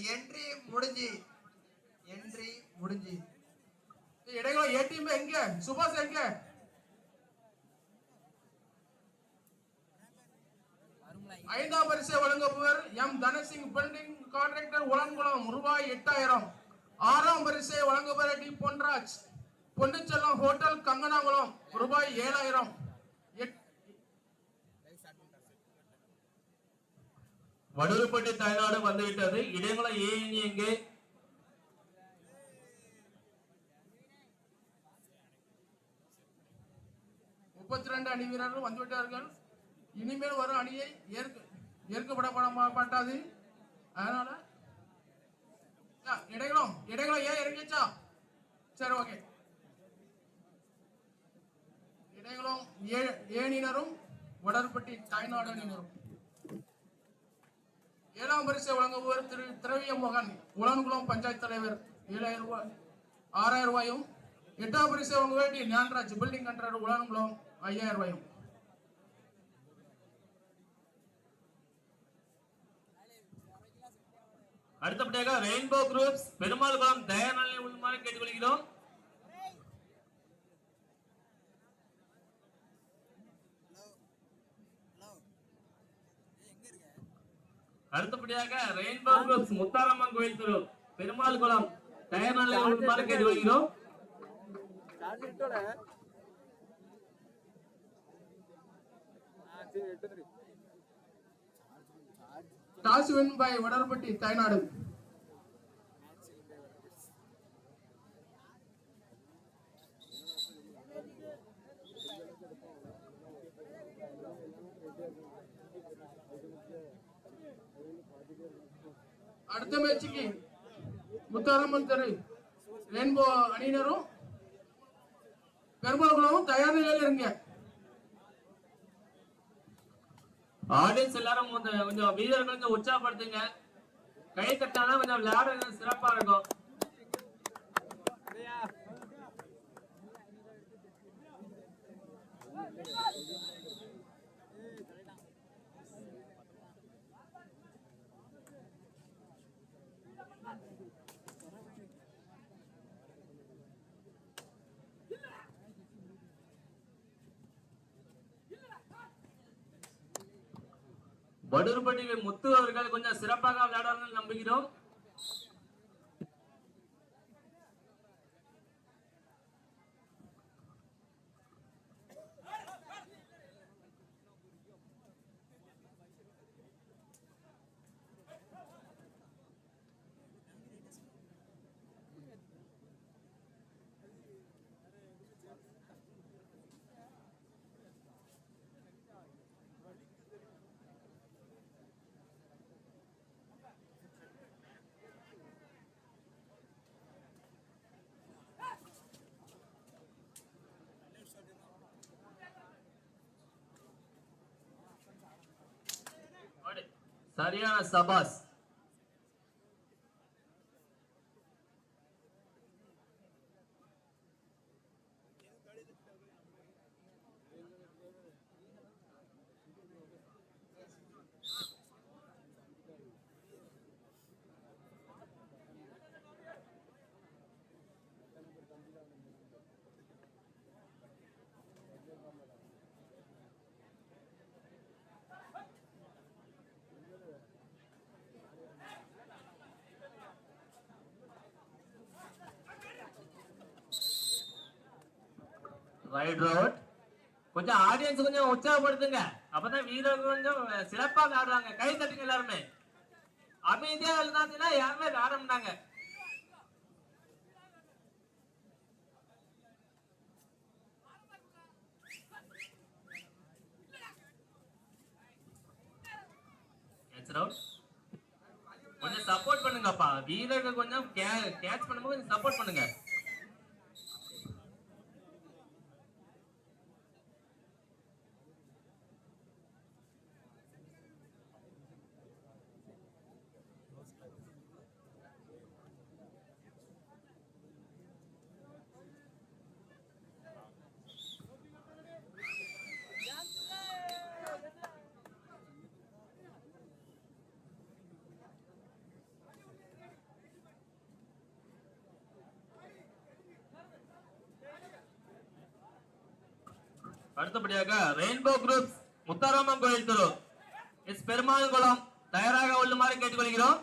Entry முடிஞ்சு entry முடிஞ்சு. இடையில ஏடிஎம் எங்க? சுபாஷ் எங்க? ஐந்தாம் பரிசை வழங்குபவர் M. Dhanasingh building contractor Ulankulam ரூபாய் எட்டாயிரம். ஆறாம் பரிசை வழங்குபவர் டி. பொன்ராஜ். பொன்னிச்செல்லம் ஹோட்டல் கங்கனாகுளம் ரூபாய் ஏழாயிரம். வடுகுப்பட்டி தாய்நாடு வந்துவிட்டது. இடைமலை ஏன் எங்கே? முப்பத்தி ரெண்டு அணி வீரர்கள் வந்துவிட்டார்கள். இனிமேல் வரும் அணியை ஏற்க ஏற்கப்பட மாட்டாது அதனால இடைகளும் இடைகளும் ஏன் இறங்கிச்சா? சரி ஓகே. இடைகளும் ஏ- ஏனினரும் வடர்பட்டி தாய்நாடு அணியினரும். ஏழாம் பரிசை வழங்குபவர் திரு திரவிய மோகன் உலன்குளம் பஞ்சாயத்து தலைவர் ஏழாயிரம் ரூபாய் ஆறாயிரம் ரூபாயும். எட்டாம் பரிசை வழங்குவர் T Gnanaraj building contractor Ulankulam ஐயாயிரம் ரூபாயும். அடுத்தபடியாக ரெயின்போ குரூப்ஸ் பெருமாள் குளம் தயாநிலை நிலையில் கேட்டுக்கொள்கிறோம். அடுத்தபடியாக ரெயின்போ குரூப்ஸ் முத்தாரம்மன் கோயில் தெரு பெருமாள் குளம் தயார் நிலையில் உள்ள கேட்டு வருகிறோம் டாஸ் வடர்பட்டி தாய்நாடு. அடுத்த மேட்சுக்கு முத்தாரம்மன் தெரு ரெயின்போ அணியினரும் பெருமாள்குளமும் தயார் நிலையில் இருங்க. ஆடியன்ஸ் எல்லாரும் கொஞ்சம் கொஞ்சம் வீரர்கள் கொஞ்சம் உற்சாகப்படுத்துங்க. கை தட்டாதான் கொஞ்சம் விளையாட சிறப்பா இருக்கும். வடுர்பட்டி முத்து அவர்கள் கொஞ்சம் சிறப்பாக விளையாடுவார்கள் நம்புகிறோம். சரியான சபாஸ் ரைட் ரோட் கொஞ்சம் ஆடியன்ஸ் கொஞ்சம் உற்சாகப்படுத்துங்க. அப்பதான் வீரர் கொஞ்சம் சிறப்பா விளையாடுறாங்க. கை தட்டுங்க எல்லாருமே. அமைதியா இருந்தாங்கன்னா யாருமே விளையாட மாட்டாங்க. கொஞ்சம் சப்போர்ட் பண்ணுங்கப்பா. வீரர்கள் கொஞ்சம் கேட்ச் பண்ணும்போது கொஞ்சம் சப்போர்ட் பண்ணுங்க. அடுத்தபடியாக ரெயின்போ குரூப்ஸ் முத்தாராமன் கோயில் தெரு எஸ் பெருமாள்குளம் தயாராக உள்ளுமாறு கேட்டுக்கொள்கிறோம்.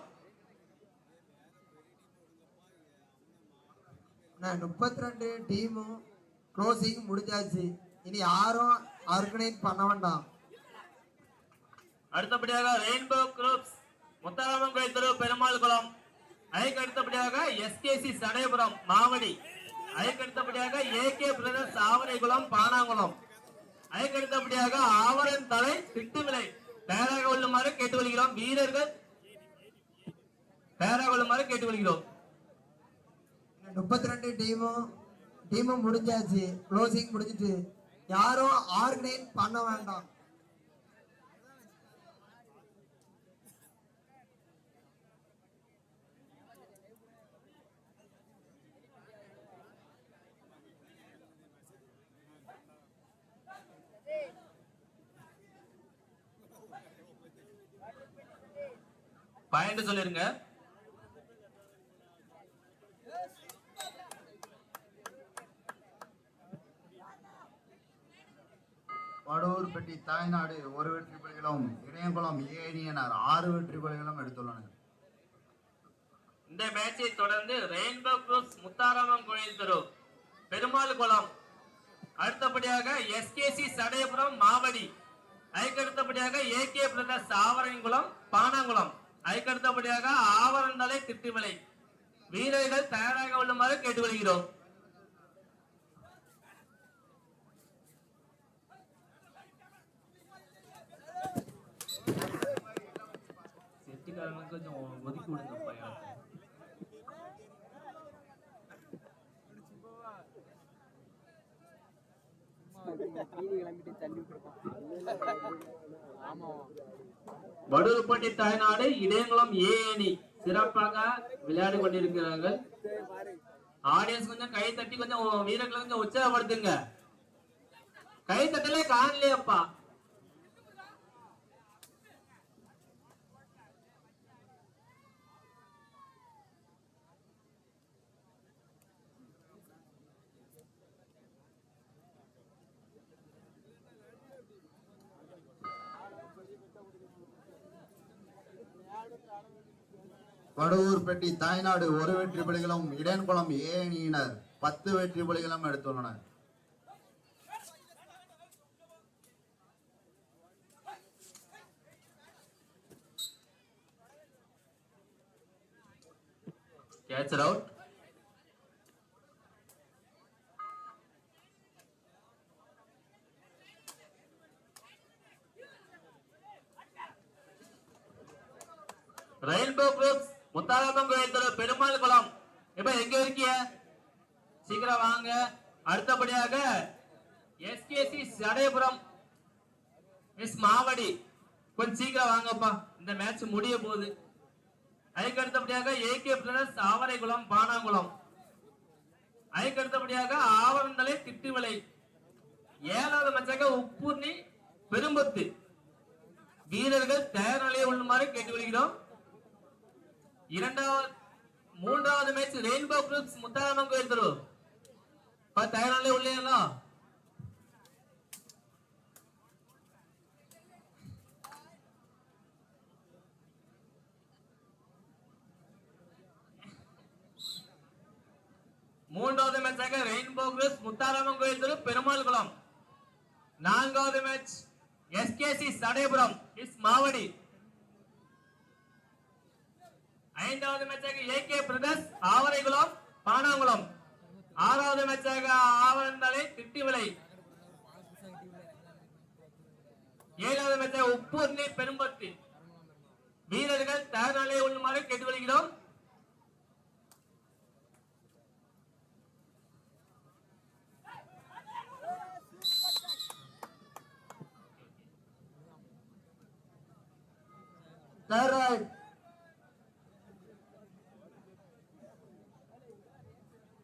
முப்பத்தி ரெண்டு டீமும் க்ளோசிங் முடிஞ்சாச்சு. இனி யாரும் ஆர்கனைஸ் பண்ண வேண்டாம். அடுத்தபடியாக ரெயின்போ குரூப்ஸ் முத்தாராமன் கோயில் தெரு பெருமாள்குளம். அதுக்கு அடுத்தபடியாக எஸ்கேசி சடையபுரம் மாவடி. அதுக்கு அடுத்தபடியாக ஏகே பிரதர்ஸ் ஆவரைகுளம் பானாங்குளம். அதுக்கு அடுத்தபடியாக ஆவரன் தலை திட்டுவிலை. தயாராக உள்ளுமாறு கேட்டுக்கொள்கிறோம். வீரர்கள் தயாராக உள்ளுமாறு கேட்டுக்கொள்கிறோம். முப்பத்தி ரெண்டு டீமும் டீமும் முடிஞ்சாச்சு. க்ளோசிங் முடிஞ்சிட்டு யாரும் ஆர்கனைஸ் பண்ண வேண்டாம். பாயிண்ட் சொல்லிருங்க. வடூர்பட்டி தாய்நாடு ஒரு வெற்றி புலிகளும் இடையங்குளம் ஏனியனார் ஆறு வெற்றி புலிகளும் எடுத்துள்ளனர். இந்த மேட்சை தொடர்ந்து ரெயின்போ குரூப்ஸ் முத்தாராமன் கோயில் தெரு பெருமாள் குளம் அடுத்தபடியாக எஸ்கேசி சடையபுரம் மாவடி. அதுக்கு அடுத்தபடியாக ஏகே பிரதர்ஸ் ஆவரங்குளம் பானாங்குளம். அதுக்கு அடுத்தபடியாக ஆவரந்தலை திட்டுமலை வீரர்கள் தயாராக உள்ளுமாறு கேட்டுக்கொள்கிறோம். செட்டிக்காரனுக்கு கொஞ்சம் ஒதுக்கி விடுங்க பையன். கிளம்பிட்டு தள்ளி ஆமா. வடுகுப்பட்டி தாய்நாடு இடையங்குளம் ஏ அணி சிறப்பாக விளையாடி கொண்டிருக்கிறார்கள். ஆடியன்ஸ் கொஞ்சம் கை தட்டி கொஞ்சம் வீரர்களை கொஞ்சம் உற்சாகப்படுத்துங்க. கை தட்டலே காணலையப்பா. வடூர்பட்டி தாய்நாடு ஒரு வெற்றி புலிகளும் இடன்குளம் ஏ அணியினர் பத்து வெற்றி புலிகளும் எடுத்துள்ளனர். Catch out rainbow groups Mutharappam Perumal Kulam. இப்ப எங்க இருக்கீங்க? சீக்கிரம் வாங்க. அடுத்தபடியாக எஸ்கேசி சடையபுரம் மிஸ் மாவடி. கொஞ்சம் சீக்கிரம் வாங்கப்பா. இந்த மேட்ச் முடிய போகுது. அதுக்கு அடுத்தபடியாக ஏகே பிரதர்ஸ் ஆவரைகுளம் பானாங்குளம். அதுக்கு அடுத்தபடியாக ஆவரந்தலை திட்டுவிலை ஏழாவது மச்சாக உப்பூர்ணி பெரும்பத்து. வீரர்கள் தயார் நிலையை உள்ளுமாறு கேட்டுக்கொள்கிறோம். இரண்டாவது மூன்றாவது மேட்ச் ரெயின்போ குரூப்ஸ் முத்தாராமன் கோயில் தெரு. அப்ப தயார் உள்ளீங்களா மூன்றாவது மேட்சாக ரெயின்போ குரூப்ஸ் முத்தாராமன் கோயில் தெரு பெருமாள் குளம் நான்காவது match SKC Sadaipuram is Mavadi. ஐந்தாவது மேட்சாக ஏகே பிரதர்ஸ் ஆவரைகுளம் பானாங்குளம். ஆறாவது மேட்சாக ஆவரந்தலை திட்டிவிளை. ஏழாவது மேட்சாக உப்பூர்ணி பெரும்பத்தி வீரர்கள் தயார் நிலையை உள்ளுமாறு கேட்டுக்கொள்கிறோம். All right.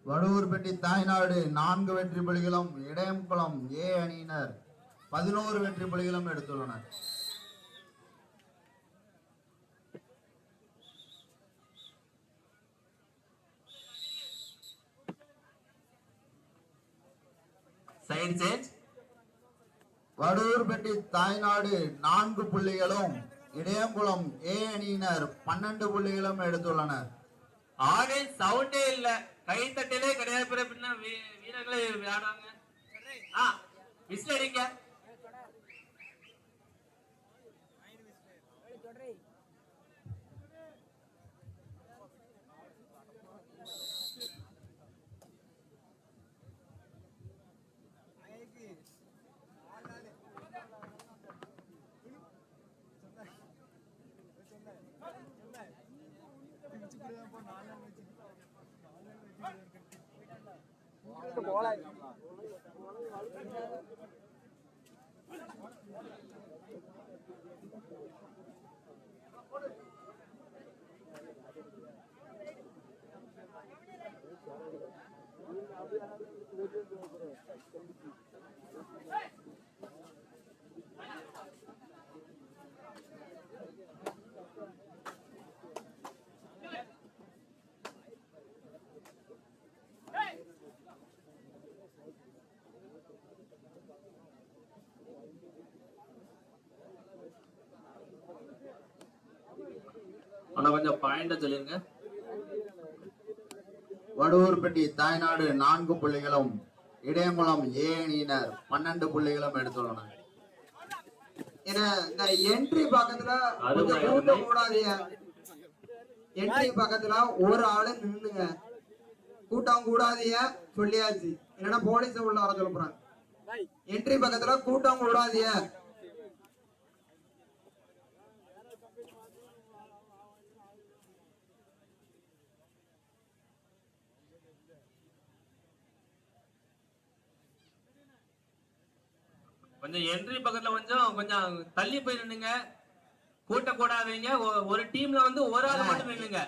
வடூர்பட்டி தாய்நாடு நான்கு வெற்றி புலிகளும் இடையன்குளம் ஏ அணியினர். பதினோரு வெற்றி புலிகளும் எடுத்துள்ளனர். சைடு சேஞ்ச் தாய்நாடு நான்கு புள்ளிகளும் இடையங்குளம் ஏ அணியினர். பன்னெண்டு புள்ளிகளும் எடுத்துள்ளனர். ஆடியன்ஸ் சவுண்டே இல்லை. கைத்தட்டிலே கிடையாது பிற பின்ன வீ- வீரர்களே விளையாடுவாங்க ஆ விசில் அடிங்க. ஆனா கொஞ்சம் பாயிண்ட சொல்லிருங்க. வடூர்பட்டி தாய்நாடு நான்கு புள்ளிகளும் இடையங்குளம் ஏ அணியினர் பன்னெண்டு புள்ளிகளும் எடுத்துள்ளனர். இந்த என்ட்ரி பக்கத்துல கொஞ்சம். கூட்டம் கூடாதீங்க என்ட்ரி பக்கத்துல ஒரு ஆளு நின்னுங்க. கூட்டம் கூடாதீங்க சொல்லியாச்சு. இல்லைன்னா போலீஸ உள்ள வர சொல்ல போறாங்க? என்ட்ரி பக்கத்துல கூட்டம் கூடாதீங்க கொஞ்சம் என்ட்ரி பக்கத்துல கொஞ்சம் கொஞ்சம் தள்ளி போய் நின்னுங்க கூட்ட கூடாதீங்க. ஒரு டீம்ல வந்து ஒரு ஆள் மட்டும் நின்னுங்க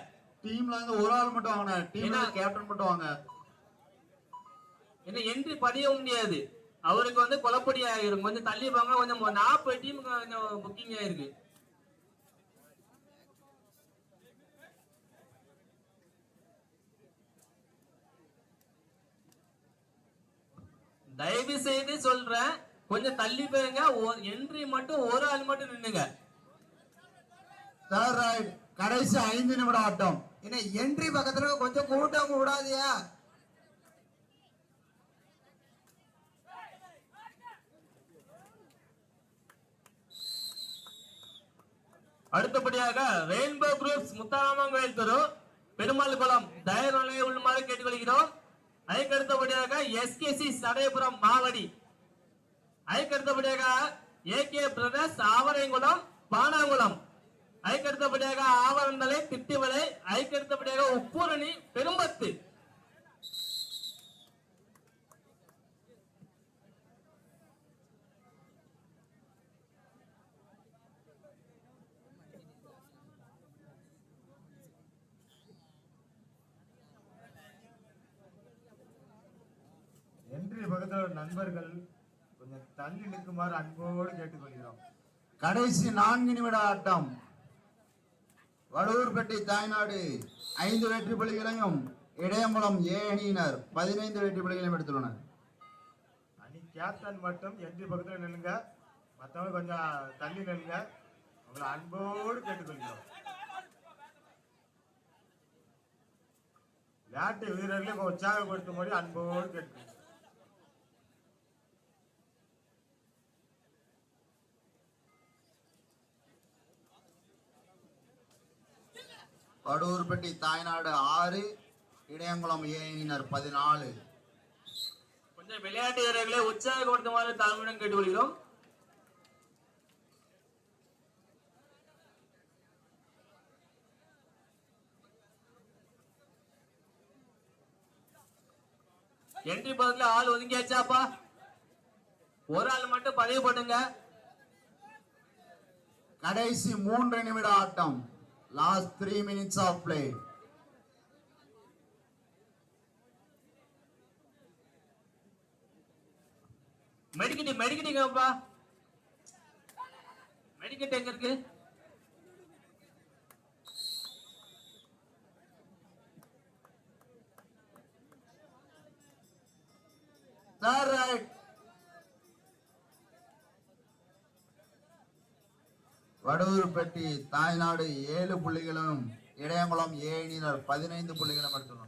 டீம்ல இருந்து ஒரு ஆள் மட்டும் வாங்க டீம்ல? கேப்டன் மட்டும் வாங்க. என்ன என்ட்ரி பதிய முடியாது. அவருக்கு வந்து குழப்படி ஆயிரும். கொஞ்சம் தள்ளி போங்க. கொஞ்சம் நாற்பது டீமுக்கு கொஞ்சம் புக்கிங் ஆயிருக்கு தயவு செய்து சொல்றேன். கொஞ்சம் தள்ளி போயிருங்க. என்ட்ரி மட்டும் ஒரு ஆள் மட்டும் நின்னுங்க. கடைசி ஐந்து நிமிட ஆட்டம். ஏன்னா என்ட்ரி பக்கத்துல கொஞ்சம் கூட்டம் கூடாதியா? அடுத்தபடியாக ரெயின்போ குரூப்ஸ் முத்தாராமங்கோயில் தெரு பெருமாள் குளம் தயார் நிலையை உள்ளுமாறு கேட்டுக்கொள்கிறோம். அதுக்கு அடுத்தபடியாக எஸ்கேசி சடையபுரம் மாவடி அதுக்கு அடுத்தபடியாக ஏகே பிரதர்ஸ் ஆவரங்குளம் பானாங்குளம். அதுக்கு அடுத்தபடியாக ஆவரந்தலை திட்டிவலை அதுக்கு அடுத்தபடியாக உப்பூரணி பெரும்பத்து. என்ட்ரி நண்பர்கள். கொஞ்சம் தள்ளி நிற்குமாறு அன்போடு கேட்டுக்கொள்கிறோம். கடைசி நான்கு நிமிட ஆட்டம். வடூர்பட்டி தாய்நாடு ஐந்து வெற்றி புலிகளையும் இடையம்பலம் ஏ அணியினர் பதினைந்து வெற்றி புலிகளையும் எடுத்துள்ளனர். அணி கேப்டன் மட்டும் என்ட்ரி பக்கத்தில் நில்லுங்க. மற்றவங்க கொஞ்சம் தள்ளி நில்லுங்க. உங்களை அன்போடு கேட்டுக்கொள்கிறோம். விளையாட்டு வீரர்களை உற்சாகப்படுத்தும் உற்சாகப்படுத்தும்படி அன்போடு கேட்டுக்கொள்கிறோம். வடூர்பட்டி தாய்நாடு ஆறு இடையங்குளம் ஏ அணியினர் பதினாலு. கொஞ்சம் விளையாட்டு வீரர்களை உற்சாகப்படுத்துமாறு தாழ்மையுடன் கேட்டுக்கொள்கிறோம். என்ட்ரி பக்கத்துல ஆள் ஒதுங்கியாச்சாப்பா? ஒரு ஆள் மட்டும் பதிவு பண்ணுங்க. கடைசி மூன்று நிமிட ஆட்டம். Last three minutes of play மெடிக்கெட் மெடிக்கெட்டுங்கப்பா மெடிக்கெட் எங்க இருக்கு? தேர்ட் ரைட் வடூர்பட்டி தாய்நாடு ஏழு புள்ளிகளும் இடையங்குளம் ஏழினர் பதினைந்து புள்ளிகளும் எடுத்துள்ளனர்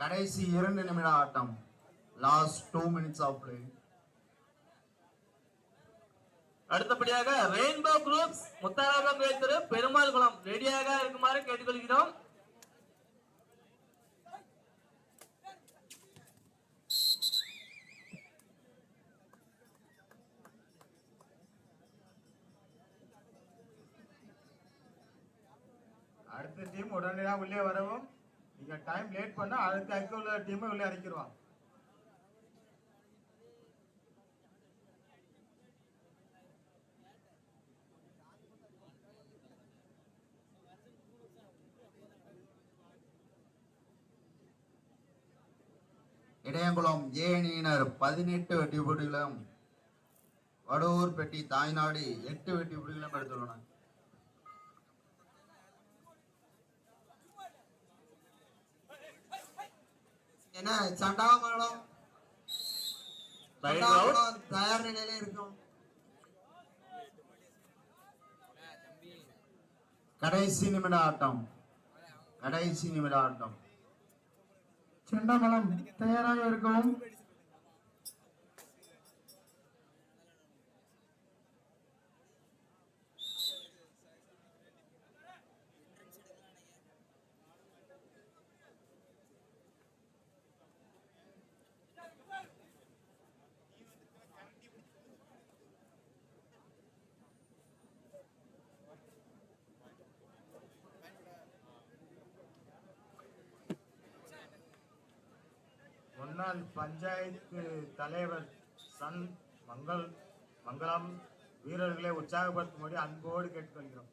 கடைசி இரண்டு நிமிட ஆட்டம். Last two minutes of play அடுத்தபடியாக ரெயின்போ குரூப்ஸ் முத்தாராமன் கோயில் பெருமாள் குளம் ரெடியாக இருக்குமாறு கேட்டுக்கொள்கிறோம். அடுத்த டீம் உடனடியாக உள்ளே வரவும். நீங்க டைம் லேட் பண்ணா அடுத்த அக்க உள்ள டீமை வெளியே இறக்கிடுவான் இடையங்குளம் ஏ அணியினர் பதினெட்டு வெட்டி போட்டிகளும் வடூர்பட்டி தாய்நாடு எட்டு வெட்டி போட்டிகளும் எடுத்துள்ளனர். என்ன round. சண்டாமங்கலம் தயார் நிலையில இருக்கும். கடைசி நிமிட ஆட்டம். கடைசி நிமிட ஆட்டம். செண்டமலம் தயாராக இருக்கவும் முன்னாள் பஞ்சாயத்து தலைவர் சன் மங்கள் மங்களம் வீரர்களை உற்சாகப்படுத்தும்படி அன்போடு கேட்டுக்கொள்கிறோம்.